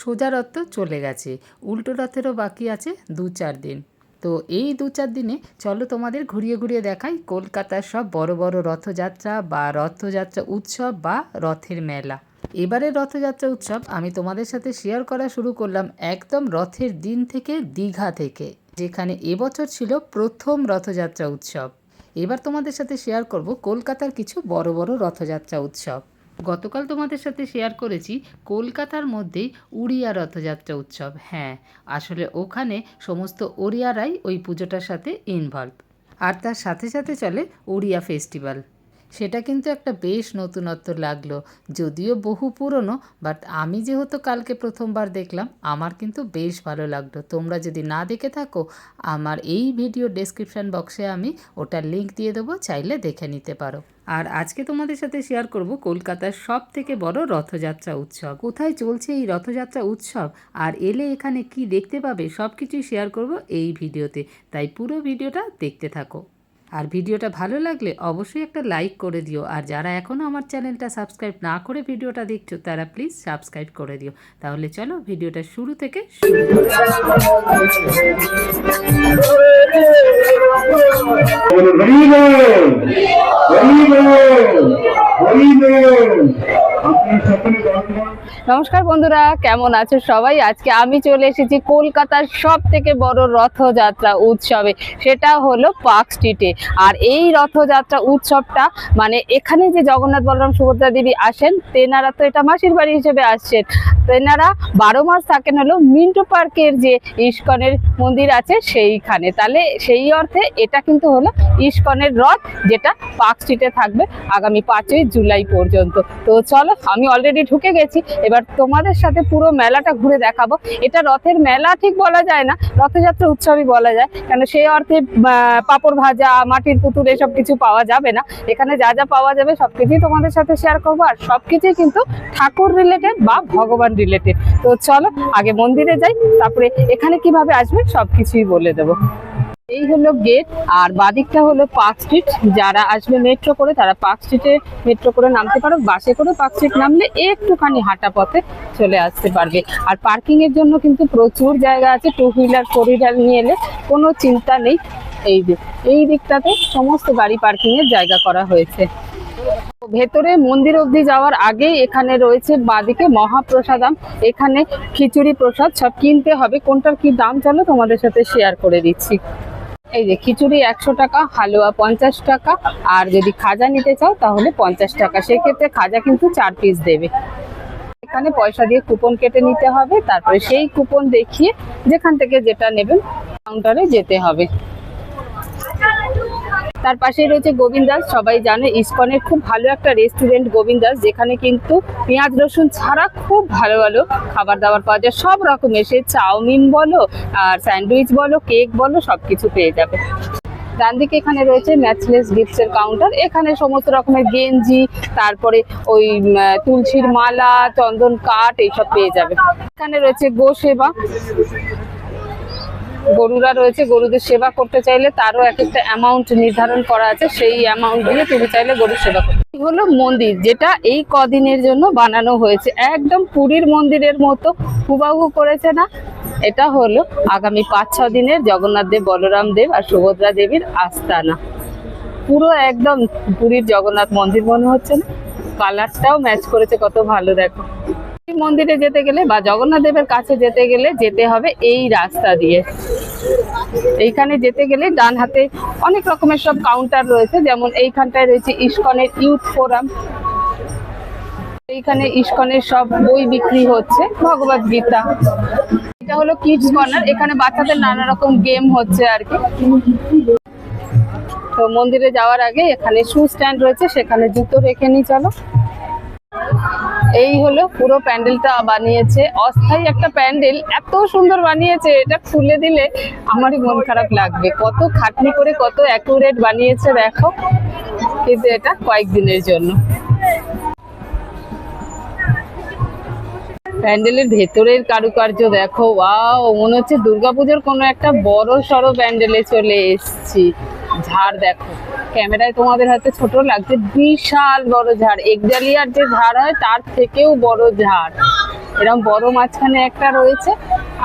সোজা রথ তো চলে গেছে। উল্টো রথেরও বাকি আছে দু চার দিন। তো এই দু চার দিনে চলো তোমাদের ঘুরিয়ে ঘুরিয়ে দেখাই কলকাতার সব বড় বড় রথযাত্রা বা রথযাত্রা উৎসব বা রথের মেলা। এবারে রথযাত্রা উৎসব আমি তোমাদের সাথে শেয়ার করা শুরু করলাম একদম রথের দিন থেকে দীঘা থেকে, যেখানে এবছর ছিল প্রথম রথযাত্রা উৎসব। এবার তোমাদের সাথে শেয়ার করব কলকাতার কিছু বড় বড় রথযাত্রা উৎসব। গতকাল তোমাদের সাথে শেয়ার করেছি কলকাতার মধ্যেই উড়িয়া রথযাত্রা উৎসব। হ্যাঁ আসলে ওখানে সমস্ত ওড়িয়ারাই ওই পুজোটার সাথে ইনভলভ আর তার সাথে সাথে চলে উড়িয়া ফেস্টিভ্যাল সেটা কিন্তু একটা বেশ নতুনত্ব লাগল। যদিও বহু পুরনো বাট আমি যেহেতু কালকে প্রথমবার দেখলাম, আমার কিন্তু বেশ ভালো লাগল। তোমরা যদি না দেখে থাকো, আমার এই ভিডিও ডেসক্রিপশন বক্সে আমি ওটার লিঙ্ক দিয়ে দেবো, চাইলে দেখে নিতে পারো। আর আজকে তোমাদের সাথে শেয়ার করব কলকাতার সব থেকে বড় রথযাত্রা উৎসব। কোথায় চলছে এই রথযাত্রা উৎসব? আর এলে এখানে কি দেখতে পাবে? সব কিছুই শেয়ার করব এই ভিডিওতে। তাই পুরো ভিডিওটা দেখতে থাকো। আর ভিডিওটা ভালো লাগলে অবশ্যই একটা লাইক করে দিও আর যারা এখনও আমার চ্যানেলটা সাবস্ক্রাইব না করে ভিডিওটা দেখছ তারা প্লিজ সাবস্ক্রাইব করে দিও তাহলে চলো ভিডিওটা শুরু থেকে শুরু নমস্কার বন্ধুরা, কেমন আছো সবাই? আজকে আমি চলে এসেছি কলকাতার সব থেকে বড় রথযাত্রা উৎসবে, সেটা হলো পার্ক স্ট্রিটে। আর এই রথযাত্রা উৎসবটা মানে এখানে যে জগন্নাথ বলরাম সুভদ্রা দেবী আসেন, তেনারা তো এটা মাসির বাড়ি হিসেবে আসছেন। তেনারা বারো মাস থাকেন হলো মিন্টু পার্কের যে ইস্কনের মন্দির আছে সেইখানে। তাহলে সেই অর্থে এটা কিন্তু হলো ইস্কনের রথ, যেটা পার্ক স্ট্রিটে থাকবে আগামী পাঁচই জুলাই পর্যন্ত। তো চলো আমি অলরেডি ঢুকে গেছি। এবার তোমাদের সাথে পুরো মেলাটা ঘুরে দেখাবো। এটা রথের মেলা ঠিক বলা যায় না, রথযাত্রা উৎসবই বলা যায়। কেন সেই অর্থে পাঁপড় ভাজা, মাটির পুতুল এসব কিছু পাওয়া যাবে না। এখানে যা যা পাওয়া যাবে সবকিছুই তোমাদের সাথে শেয়ার করব। আর সবকিছুই কিন্তু ঠাকুর রিলেটেড বা ভগবান রিলেটেড তো চলো, আগে মন্দিরে যাই, তারপরে এখানে কীভাবে আসবে সবকিছুই বলে দেবো। এই হলো গেট আর বাদিকটা হলো পার্ক স্ট্রিট। যারা আসবে মেট্রো করে, তারা পার্ক স্ট্রিটে মেট্রো করে নামতে পারো। বাসে করে পার্ক স্ট্রিট নামলে একটুখানি হাঁটা পথে চলে আসতে পারবে। আর পার্কিং এর জন্য কিন্তু প্রচুর জায়গা আছে টু হুইলার ফোর হুইলার নিয়ে এলে কোনো চিন্তা নেই। এই যে, এই দিকটাতে সমস্ত গাড়ি পার্কিং এর জায়গা করা হয়েছে। ভেতরে মন্দির অবধি যাওয়ার আগেই এখানে রয়েছে বাদিকে মহাপ্রসাদাম। এখানে খিচুড়ি প্রসাদ সব কিনতে হবে। কোনটার কি দাম চলো তোমাদের সাথে শেয়ার করে দিচ্ছি। এই যে খিচুড়ি একশো টাকা, হালুয়া পঞ্চাশ টাকা, আর যদি খাজা নিতে চাও তাহলে পঞ্চাশ টাকা। সেক্ষেত্রে খাজা কিন্তু চার পিস দেবে। এখানে পয়সা দিয়ে কুপন কেটে নিতে হবে। তারপরে সেই কুপন দেখিয়ে যেখান থেকে যেটা নেবেন কাউন্টারে যেতে হবে। তার পাশেই রয়েছে গোবিন্দাস সবাই জানে ইস্কনের খুব ভালো একটা রেস্টুরেন্ট গোবিন্দাস যেখানে কিন্তু পেঁয়াজ, রসুন ছাড়া খুব ভালো ভালো খাবার দাবার পাওয়া যায়। সব রকমের, সে চাউমিন বলো, আর স্যান্ডউইচ বলো, কেক বলো সব কিছু পেয়ে যাবে। ডান দিকে এখানে রয়েছে ম্যাচলেস গিফটস এর কাউন্টার এখানে সমস্ত রকমের গেঞ্জি, তারপরে ওই তুলসীর মালা, চন্দন কাঠ, এইসব পেয়ে যাবে। এখানে রয়েছে গো সেবা গরুরা রয়েছে, গরুদের সেবা করতে চাইলে তারও এক একটা অ্যামাউন্ট নির্ধারণ করা আছে, সেই অ্যামাউন্ট দিয়ে তুমি চাইলে গরুর সেবা করতে হলো মন্দির, যেটা এই কদিনের জন্য বানানো হয়েছে। একদম পুরীর মন্দিরের মতো হুবাহু করেছে না। এটা হলো আগামী পাঁচ, ছ দিনের জগন্নাথ দেব, বলরাম দেব আর সুভদ্রা দেবীর আস্তানা। পুরো একদম পুরীর জগন্নাথ মন্দির মনে হচ্ছে না। কালারটাও ম্যাচ করেছে, কত ভালো দেখো। মন্দিরে যেতে গেলে বা জগন্নাথ দেবের কাছে যেতে গেলে যেতে হবে এই রাস্তা দিয়ে। এইখানে যেতে গেলে ডান হাতে অনেক রকমের সব কাউন্টার রয়েছে, যেমন এইখানটায় রয়েছে ইস্কনের ইউথ ফোরাম এইখানে ইস্কনের সব বই বিক্রি হচ্ছে, ভগবত গীতা। এটা হলো কিডস কর্নার এখানে বাচ্চাদের নানা রকম গেম হচ্ছে আর কি। তো মন্দিরে যাওয়ার আগে এখানে শু স্ট্যান্ড রয়েছে, সেখানে জুতো রেখে নিই চলো। এই হলো পুরো প্যান্ডেলটা বানিয়েছে। অস্থায়ী একটা প্যান্ডেল, এত সুন্দর বানিয়েছে, এটা খুলে দিলে আমারই মন খারাপ লাগবে। কত খাটনি করে কত অ্যাকুরেট বানিয়েছে, দেখো। কিন্তু এটা কয়েকদিনের জন্য। প্যান্ডেলের ভেতরের কারুকার্য দেখো, ওয়াও, মনে হচ্ছে দুর্গাপুজোর কোনো একটা বড় সড়ো প্যান্ডেলে চলে এসেছি। ঝাড় দেখো। ক্যামেরায় তোমাদের হাতে ছোট লাগছে বিশাল বড় ঝাড়। একডালিয়ার যে ঝাড় হয়, তার থেকেও বড় ঝাড়। এরকম বড় মাঝখানে একটা রয়েছে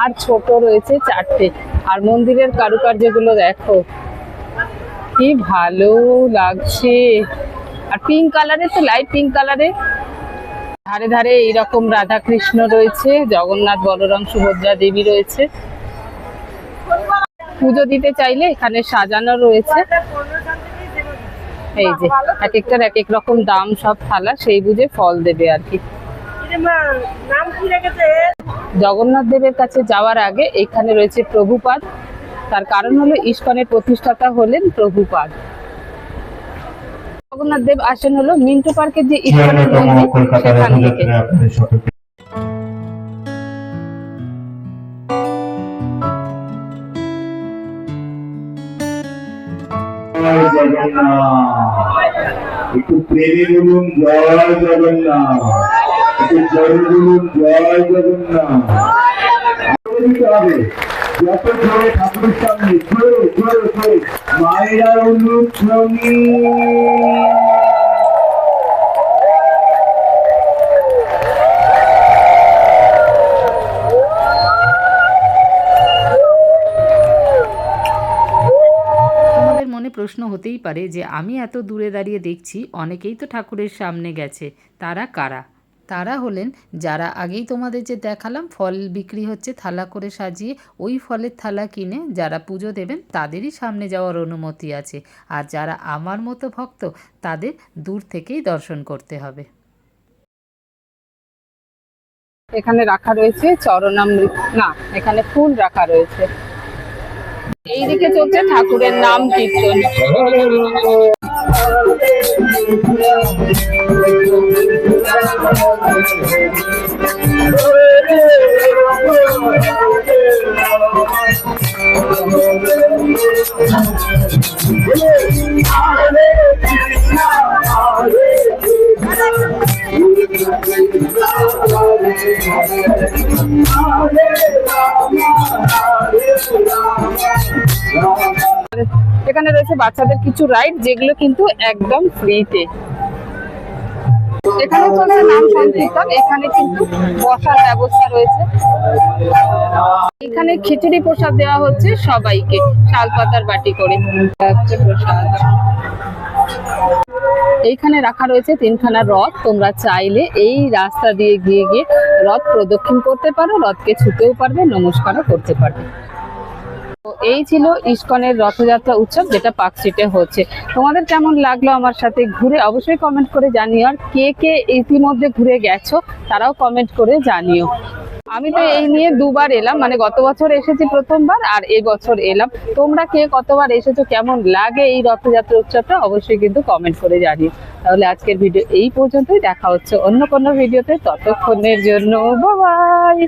আর ছোট রয়েছে চারটে। আর মন্দিরের কারুকার্যগুলো দেখো। কি ভালো লাগছে। আর পিঙ্ক কালারের তো লাইট পিঙ্ক কালারের ধারে ধারে এইরকম রাধা কৃষ্ণ রয়েছে, জগন্নাথ, বলরাম, সুভদ্রা দেবী রয়েছে। পুজো দিতে চাইলে এখানে সাজানো রয়েছে। এই যে এক একটার এক এক রকম দাম সব থালা সেই বুঝে ফল দেবে আর কি। জগন্নাথ দেবের কাছে যাওয়ার আগে এখানে রয়েছে প্রভুপাদ। তার কারণ হলো ইস্কনের প্রতিষ্ঠাতা হলেন প্রভুপাদ। জগন্নাথ দেব আসেন হলো মিন্টু পার্কের যে ইস্কনের ছিয়ান্নতম মন্দির সেখান থেকে। রথযাত্রায় আপনাদের সকলকে জয় জগন্নাথ একটু প্রেমে বলুন, জয় জগন্নাথ। একটু জয় বলুন, জয় জগন্নাথ। হবে। যত ঠাকুরের সামনে মায়েরা অনুক্রমী প্রশ্ন হতেই পারে যে আমি এত দূরে দাঁড়িয়ে দেখছি অনেকেই তো ঠাকুরের সামনে গেছে, তারা কারা? তারা হলেন, যারা আগেই তোমাদের যে দেখালাম, ফল বিক্রি হচ্ছে থালা করে সাজিয়ে ওই ফলের থালা কিনে যারা পুজো দেবেন তাদেরই সামনে যাওয়ার অনুমতি আছে। আর যারা আমার মতো ভক্ত, তাদের দূর থেকেই দর্শন করতে হবে। এখানে রাখা রয়েছে চরণামৃত, না, এখানে ফুল রাখা রয়েছে। এইদিকে চলছে ঠাকুরের নাম কীর্তন। এখানে রয়েছে বাচ্চাদের কিছু রাইড যেগুলো কিন্তু একদম ফ্রিতে এখানে চলছে নাম সংকীর্তন, এখানে কিন্তু বসার ব্যবস্থা রয়েছে। এখানে খিচুড়ি প্রসাদ দেওয়া হচ্ছে সবাইকে, শালপাতার বাটি করে। প্রসাদ এইখানে রাখা রয়েছে তিনখানা রথ। তোমরা চাইলে এই রাস্তা দিয়ে গিয়ে গিয়ে রথ প্রদক্ষিণ করতে পারো, রথকে ছুতেও পারবে, নমস্কারও করতে পারবে। এই ছিল ইস্কনের রথযাত্রা উৎসব, যেটা স্ট্রিটে হচ্ছে। তোমাদের কেমন লাগল আমার সাথে ঘুরে অবশ্যই কমেন্ট করে জানিও। আর কে কে ইতিমধ্যে ঘুরে গেছো, তারাও কমেন্ট করে জানিও। আমি তো এই নিয়ে দুবার এলাম মানে গত বছর এসেছি প্রথমবার আর এই বছর এলাম। তোমরা কে কতবার এসেছ, কেমন লাগে এই রথযাত্রা উৎসবটা অবশ্যই কিন্তু কমেন্ট করে জানিও। তাহলে আজকের ভিডিও এই পর্যন্তই, দেখা হচ্ছে অন্য কোনো ভিডিওতে ততক্ষণের জন্য বাই